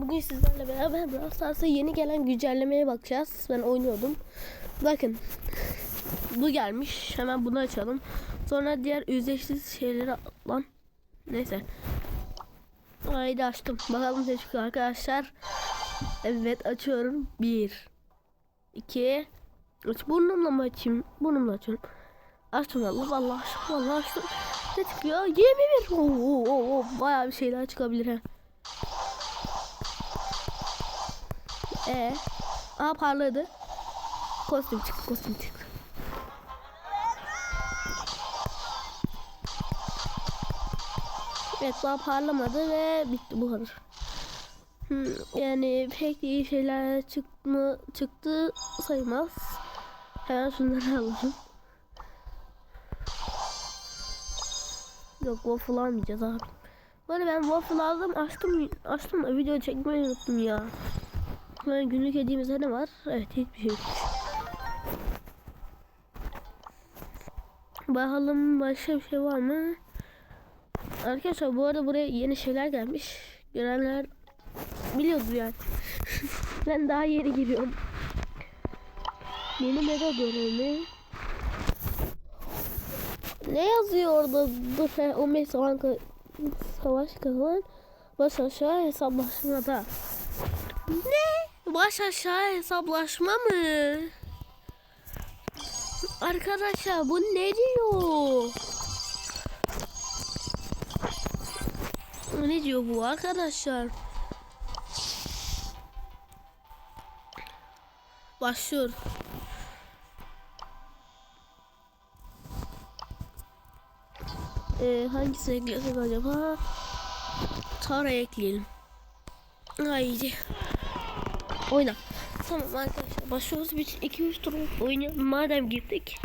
bugün sizlerle beraber Brawl Stars'a yeni gelen güncellemeye bakacağız. Ben oynuyordum. Bakın. Bu gelmiş. Hemen bunu açalım. Sonra diğer ücretsiz şeyleri lan. Neyse. Haydi açtım. Bakalım ne çıkıyor arkadaşlar. Evet açıyorum. Bir. iki. Aç burnumla mı açayım? Burnumla açıyorum. Açtım Allah Allah açtım Allah açtım. Ne çıkıyor? 21. Oo, oo, oo. Bayağı bir şeyler çıkabilir ha. Ee, aa parladı. Kostüm çıktı, kostüm çıktı. Evet daha parlamadı ve bitti bu kadar. Hmm, yani pek iyi şeyler çıkma, çıktı sayılmaz. Hemen şunları alalım. Yok waffle almayacağız abi. Böyle ben waffle aldım açtım açtım da video çekmeyi unuttum ya. Yani günlük hediyemizde ne var? Evet hiçbir şey yok. Bakalım başka bir şey var mı? Arkadaşlar bu arada buraya yeni şeyler gelmiş. Görenler biliyordur yani. ben daha yeni giriyorum. Yeni mega görevi. Ne yazıyor orada? Dur he, 15 zaman savaş kazan. Baş aşağı hesaplaşmada. Ne? Baş aşağı hesaplaşma mı? Arkadaşlar bu ne diyor? Ne diyor bu arkadaşlar? Başlıyor. Ee, hangisini eklesek acaba? Tara ekleyelim. Haydi. Oyna. Tamam arkadaşlar başlıyoruz. Bir 2-3 tur oynayalım. Madem girdik.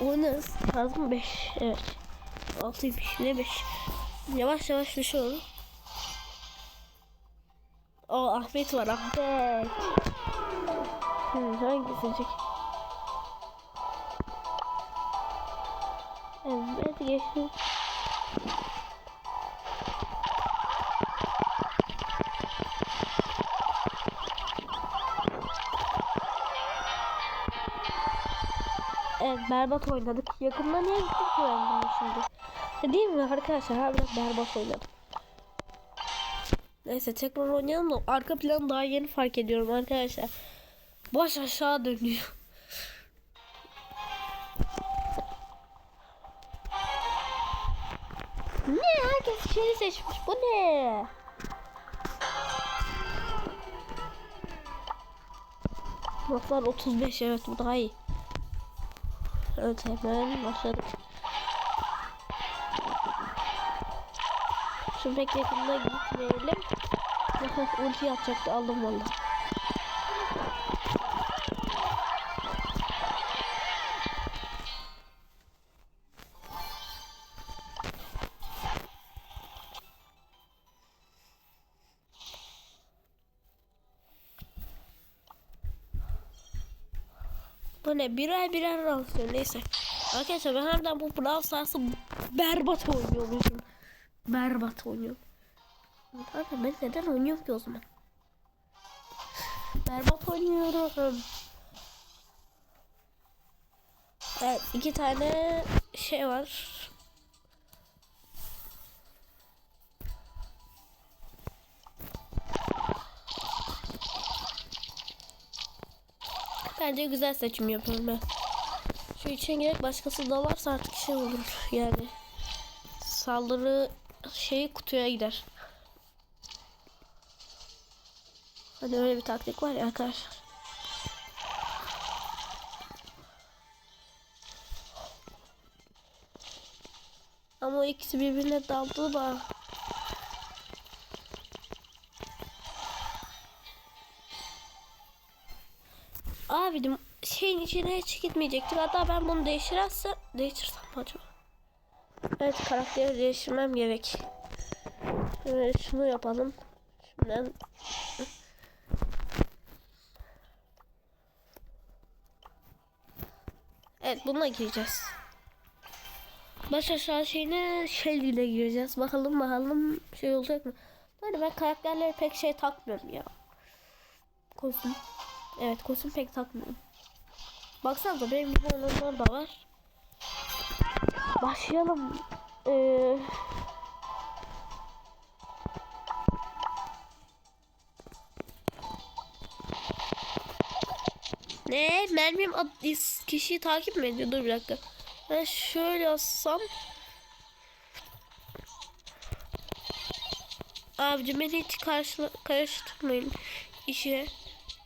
Oynarız. Lazım 5. Evet. 6'ymış. Ne 5? Yavaş yavaş düşüyorum. O Ahmet var Ahmet. Hmm, hangisi seçecek? Evet geçtim. Berbat oynadık. Yakından niye gittik ki şimdi? E, Değil mi arkadaşlar? Harbiden berbat oynadım. Neyse tekrar oynayalım da arka planı daha yeni fark ediyorum arkadaşlar. Baş aşağı dönüyor. Ne? Herkes şeyi seçmiş. Bu ne? Notlar 35 evet bu daha iyi. Evet hemen başladık. Şu pek yakında gitmeyelim. Ulti atacaktı aldım valla. Ne? Birer birer alıyor. Neyse. Arkadaşlar ben harbiden bu Brawl Stars'ı berbat oynuyormuşum. Berbat oynuyorum. Abi ben neden oynuyorum ki o zaman? Berbat oynuyorum. Evet iki tane şey var. Bence güzel seçim yapıyorum ben. Şu için gerek başkası dalarsa artık şey olur yani. Saldırı şey kutuya gider. Hani öyle bir taktik var ya arkadaşlar. Ama ikisi birbirine daldı da. Abidim şeyin içine hiç gitmeyecektir. Hatta ben bunu değiştirerse değiştirsem acaba? Evet karakteri değiştirmem gerek. Evet, şunu yapalım. Şimdiden Evet bununla gireceğiz. Baş aşağı şeyine ile gireceğiz. Bakalım bakalım şey olacak mı? Böyle ben karakterlere pek şey takmıyorum ya. Kostüm. Evet kostüm pek takmıyorum. Baksanıza benim gibi olanlar da var. Başlayalım. Ee, Ne? Mermim kişiyi takip mi ediyor? Dur bir dakika. Ben şöyle assam. Abicim beni hiç karşıla karıştırmayın işe.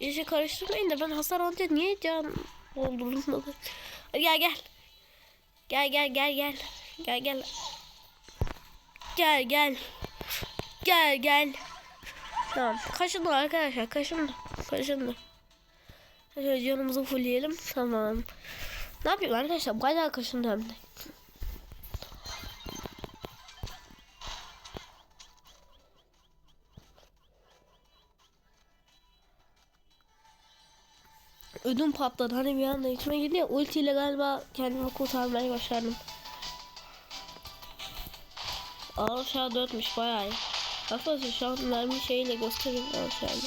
İşe karıştırmayın da ben hasar alınca niye can? Hadi Gel gel. Gel gel gel gel. Gel gel. Gel gel. Gel gel. Tamam. Kaşındı arkadaşlar. Kaşındı. Kaşındı. Şöyle canımızı fullleyelim. Tamam. Ne yapayım arkadaşlar? Bayağı kaşındı hem de. Ödüm patladı. Hani bir anda içime girdi ya. Ultiyle galiba kendimi kurtarmaya başardım. Ağır aşağı 4'müş bayağı iyi. Arkadaşlar şu an mermi şeyiyle göstereyim aşağıda.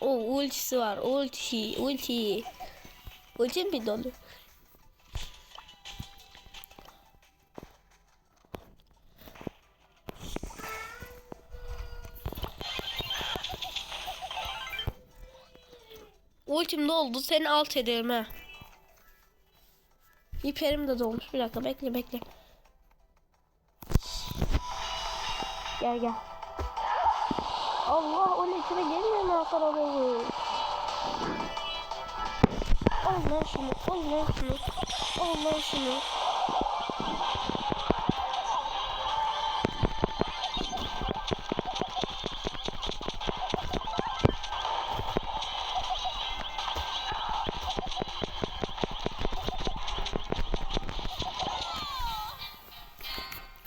O ultisi var. Ulti, ulti. Ulti mi dolu? Ultim doldu. Seni alt ederim ha. İperim de dolmuş. Bir dakika bekle bekle. Gel gel. Allah o içine gelmiyor mu hasar alıyor? Allah şunu, Allah şunu, Allah şunu.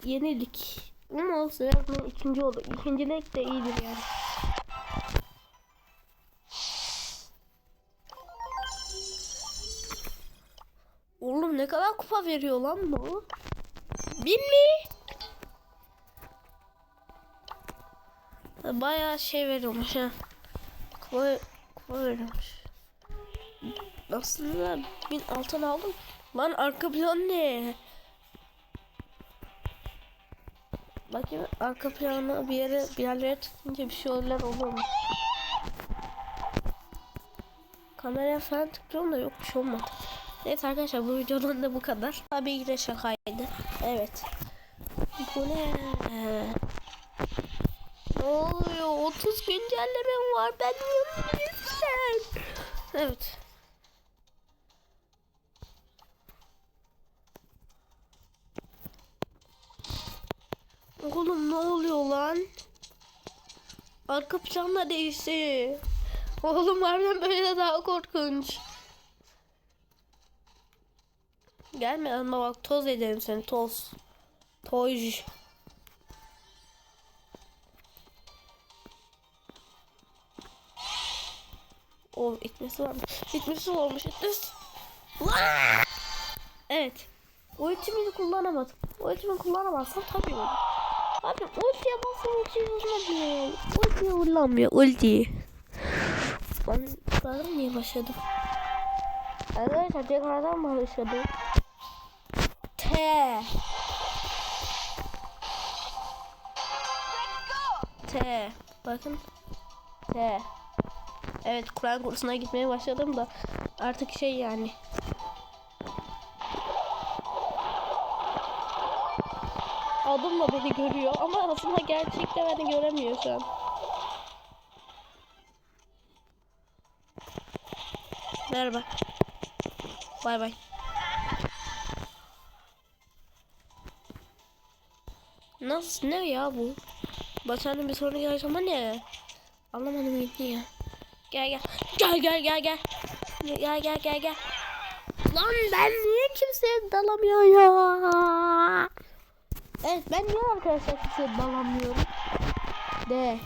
Yenildik. Ama olsun ya ikinci oldu. İkincilik de iyidir yani. Oğlum ne kadar kupa veriyor lan bu? Bin mi? Bayağı şey veriyormuş ha. Kupa, kupa veriyormuş. Aslında bin altın aldım. Lan arka plan ne? Bakayım arka planı bir yere bir yerlere tıklayınca bir şeyler oluyor mu? Kameraya falan tıklıyorum da yok bir şey olmadı. Neyse arkadaşlar bu videodan da bu kadar. Tabii yine şakaydı. Evet. Bu ne? Ne oluyor? 30 güncellemem var. Ben lütfen. Evet. Oğlum ne oluyor lan? Arka planla değişti. Oğlum harbiden böyle de daha korkunç. Gelme ama bak toz ederim seni toz. Toj. O itmesi varmış. İtmesi olmuş. İtmesi. Evet. Ultimi kullanamadım. Ultimi kullanamazsam tabii olur. Abi ultiye basın ultiyi kullanmıyor. Ultiyi kullanmıyor. Ultiyi. Ben tekrardan niye başladım? Arkadaşlar tekrardan başladım. T. T. Bakın. T. Evet Kur'an kursuna gitmeye başladım da artık şey yani. Adımla beni görüyor ama aslında gerçekte beni göremiyor şu an. Merhaba. Bay bay. Nasıl ne ya bu? Başarının bir sorunu gelmiş ama ne? Anlamadım gitti ya. Gel gel. Gel gel gel gel. Gel gel gel gel. Lan ben niye kimseye dalamıyor ya? Evet ben niye arkadaşlar kimseye dalamıyorum? De.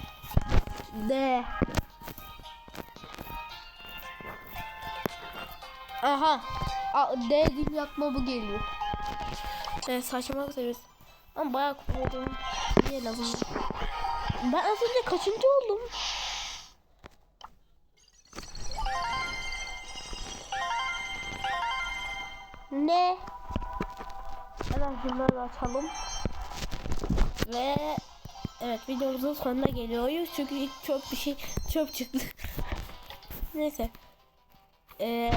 De. Aha. A, D dil yakma bu geliyor. Evet saçmalık seviyesi. Ama bayağı kullandım. Niye azından. Ben az önce kaçıncı oldum? Ne? Hemen bunları da açalım. Ve evet videomuzun sonuna geliyoruz. Çünkü ilk çöp bir şey çöp çıktı. Neyse. Ee,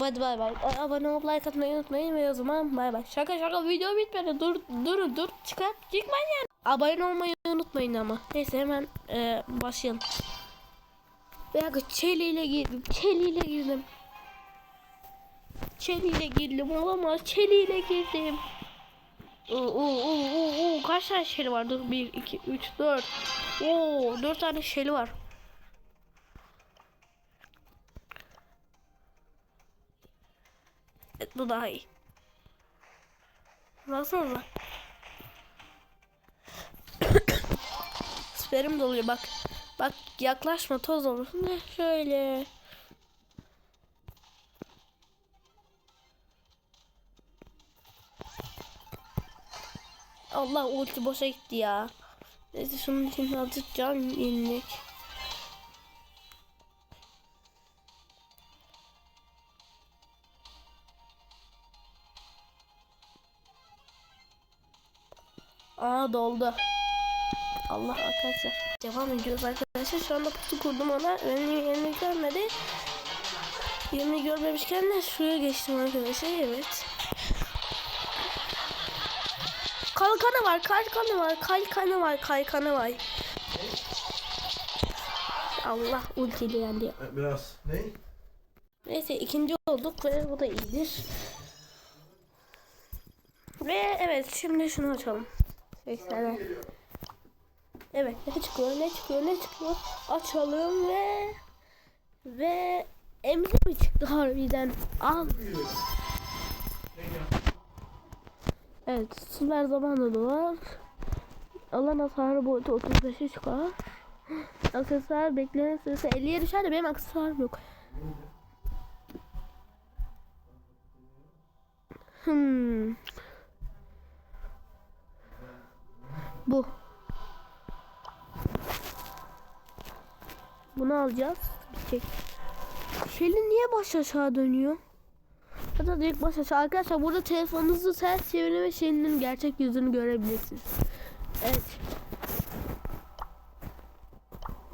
hadi bay bay. Abone olup like atmayı unutmayın ve o zaman bay bay. Şaka şaka video bitmedi. Dur dur dur. Çıkar. Çıkmayın yani. Abone olmayı unutmayın ama. Neyse hemen e, başlayalım. Bir dakika çeliyle girdim. Çeliyle girdim. Çeliyle girdim. Olamaz. Çeliyle girdim. Oo, oo, oo, oo, oo. Kaç tane şeli var? Dur 1, 2, 3, 4. Oo 4 tane şeli var. Evet, bu daha iyi. Baksanıza. Sperim doluyor bak. Bak yaklaşma toz olursun. Şöyle. Allah ulti boşa gitti ya. Neyse şunun için azıcık can yenilek. Aa doldu. Allah arkadaşlar. Devam ediyoruz arkadaşlar. Şu anda pusu kurdum ona. Benim yerini görmedi. Yerini görmemişken de şuraya geçtim arkadaşlar. Evet. Kalkanı var, kalkanı var, kalkanı var, kalkanı var. Allah ultili yendi. E, Biraz ne? Neyse ikinci olduk ve bu da iyidir. Ve evet şimdi şunu açalım. 80'e. Evet ne çıkıyor ne çıkıyor ne çıkıyor açalım ve ve emri mi çıktı harbiden al. Evet süper zamanı da var. Alan hasarı boyutu 35'e çıkar. Aksesuar beklenen süresi 50'ye düşer de benim aksesuarım yok. Hmm. Bu. Bunu alacağız. Bitecek. Şeli niye baş aşağı dönüyor? Hatta direkt baş. Arkadaşlar burada telefonunuzu ters çevirin ve Şeli'nin gerçek yüzünü görebilirsiniz. Evet.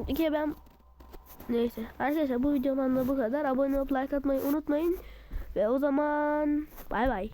İki ben Neyse. Arkadaşlar bu videodan da bu kadar. Abone olup like atmayı unutmayın. Ve o zaman bay bay.